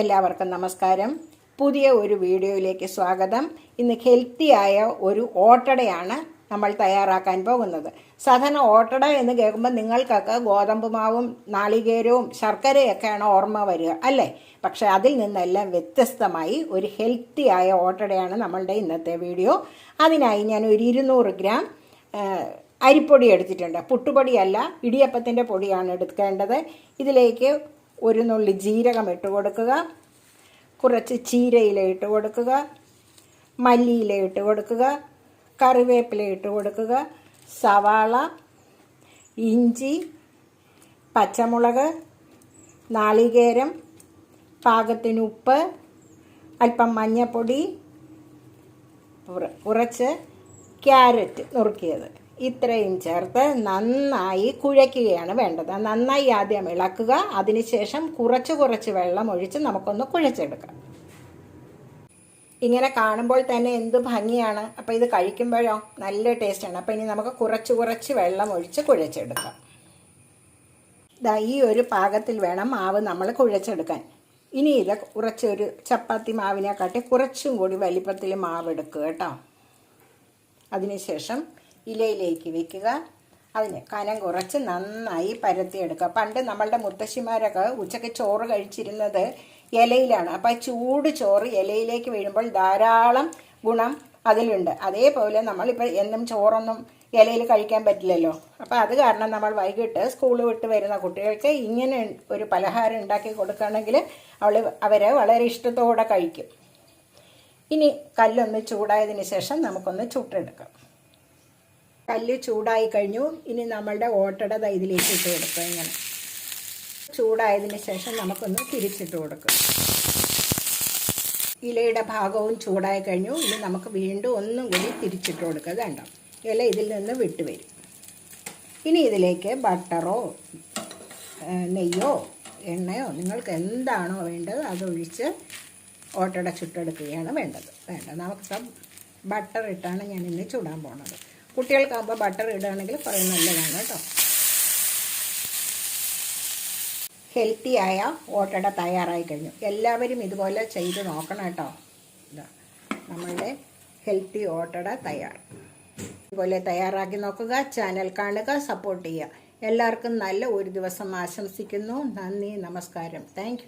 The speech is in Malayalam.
എല്ലാവർക്കും നമസ്കാരം. പുതിയ ഒരു വീഡിയോയിലേക്ക് സ്വാഗതം. ഇന്ന് ഹെൽത്തിയായ ഒരു ഓട്ടടയാണ് നമ്മൾ തയ്യാറാക്കാൻ പോകുന്നത്. സാധാരണ ഓട്ടട എന്ന് കേൾക്കുമ്പോൾ നിങ്ങൾക്കൊക്കെ ഗോതമ്പ് മാവും നാളികേരവും ശർക്കരയൊക്കെയാണ് ഓർമ്മ വരിക അല്ലേ? പക്ഷെ അതിൽ നിന്നെല്ലാം വ്യത്യസ്തമായി ഒരു ഹെൽത്തിയായ ഓട്ടടയാണ് നമ്മളുടെ ഇന്നത്തെ വീഡിയോ. അതിനായി ഞാൻ ഒരു ഇരുന്നൂറ് ഗ്രാം അരിപ്പൊടി എടുത്തിട്ടുണ്ട്. പുട്ടുപൊടിയല്ല ഇടിയപ്പത്തിന്റെ പൊടിയാണ് എടുക്കേണ്ടത്. ഇതിലേക്ക് ഒരു നുള്ളി ജീരകം ഇട്ട് കൊടുക്കുക. കുറച്ച് ചീരയില ഇട്ട് കൊടുക്കുക. മല്ലിയില ഇട്ട് കൊടുക്കുക. കറിവേപ്പില ഇട്ട് കൊടുക്കുക. സവാള ഇഞ്ചി പച്ചമുളക് നാളികേരം പാകത്തിന് ഉപ്പ് അല്പം മഞ്ഞൾപ്പൊടി ഉറച്ച് ക്യാരറ്റ് നുറുക്കിയത്. ഇത്രയും ചേർത്ത് നന്നായി കുഴയ്ക്കുകയാണ് വേണ്ടത്. നന്നായി ആദ്യം ഇളക്കുക അതിനുശേഷം കുറച്ച് കുറച്ച് വെള്ളം ഒഴിച്ച് നമുക്കൊന്ന് കുഴച്ചെടുക്കാം. ഇങ്ങനെ കാണുമ്പോൾ തന്നെ എന്ത് ഭംഗിയാണ്. അപ്പോൾ ഇത് കഴിക്കുമ്പോഴോ? നല്ല ടേസ്റ്റാണ്. അപ്പോൾ ഇനി നമുക്ക് കുറച്ച് കുറച്ച് വെള്ളം ഒഴിച്ച് കുഴച്ചെടുക്കാം. ഇതാ ഈ ഒരു പാകത്തിൽ വേണം മാവ് നമ്മൾ കുഴച്ചെടുക്കാൻ. ഇനി ഇത് കുറച്ചൊരു ചപ്പാത്തി മാവിനെ കാട്ടി കുറച്ചും കൂടി വലിപ്പത്തിൽ മാവ് എടുക്കുക കേട്ടോ. അതിനുശേഷം ഇലയിലേക്ക് വെക്കുക. അതിന് കനം കുറച്ച് നന്നായി പരത്തിയെടുക്കുക. പണ്ട് നമ്മളുടെ മുത്തശ്ശിമാരൊക്കെ ഉച്ചയ്ക്ക് ചോറ് കഴിച്ചിരുന്നത് ഇലയിലാണ്. അപ്പോൾ ആ ചൂട് ചോറ് ഇലയിലേക്ക് വീഴുമ്പോൾ ധാരാളം ഗുണം അതിലുണ്ട്. അതേപോലെ നമ്മളിപ്പോൾ എന്നും ചോറൊന്നും ഇലയിൽ കഴിക്കാൻ പറ്റില്ലല്ലോ. അപ്പോൾ അത് കാരണം നമ്മൾ വൈകിട്ട് സ്കൂൾ വിട്ട് വരുന്ന കുട്ടികൾക്ക് ഇങ്ങനെ ഒരു പലഹാരം ഉണ്ടാക്കി കൊടുക്കുകയാണെങ്കിൽ അവൾ അവരെ വളരെ ഇഷ്ടത്തോടെ കഴിക്കും. ഇനി കല്ലൊന്ന് ചൂടായതിന് ശേഷം നമുക്കൊന്ന് ചുട്ടെടുക്കാം. കല്ല് ചൂടായി കഴിഞ്ഞു. ഇനി നമ്മളുടെ ഓട്ടട ഇതിലേക്ക് ഇട്ട് കൊടുക്കുക ഇങ്ങനെ. ചൂടായതിന് ശേഷം നമുക്കൊന്ന് തിരിച്ചിട്ട് കൊടുക്കുക. ഇലയുടെ ഭാഗവും ചൂടായി കഴിഞ്ഞു. ഇനി നമുക്ക് വീണ്ടും ഒന്നും കൂടി തിരിച്ചിട്ട് കൊടുക്കുക വേണ്ട ഇല ഇതിൽ നിന്ന് വിട്ടുവരും ഇനി ഇതിലേക്ക് ബട്ടറോ നെയ്യോ എണ്ണയോ നിങ്ങൾക്ക് എന്താണോ വേണ്ടത് അതൊഴിച്ച് ഓട്ടട ചുട്ടെടുക്കുകയാണ് വേണ്ടത്. വേണ്ട നമുക്ക് ബട്ടർ ഇട്ടാണ് ഞാൻ ഇന്ന് ചൂടാൻ പോണത്. കുട്ടികൾക്കാകുമ്പോൾ ബട്ടർ ഇടുകയാണെങ്കിൽ കുറേ നല്ലതാണ് കേട്ടോ. ഹെൽത്തിയായ ഓട്ടട തയ്യാറായി കഴിഞ്ഞു. എല്ലാവരും ഇതുപോലെ ചെയ്ത് നോക്കണം കേട്ടോ. ഇതാ നമ്മളുടെ ഹെൽത്തി ഓട്ടട തയ്യാർ. ഇതുപോലെ തയ്യാറാക്കി നോക്കുക ചാനൽ കാണുക സപ്പോർട്ട് ചെയ്യുക. എല്ലാവർക്കും നല്ല ഒരു ദിവസം ആശംസിക്കുന്നു. നന്ദി നമസ്കാരം. താങ്ക്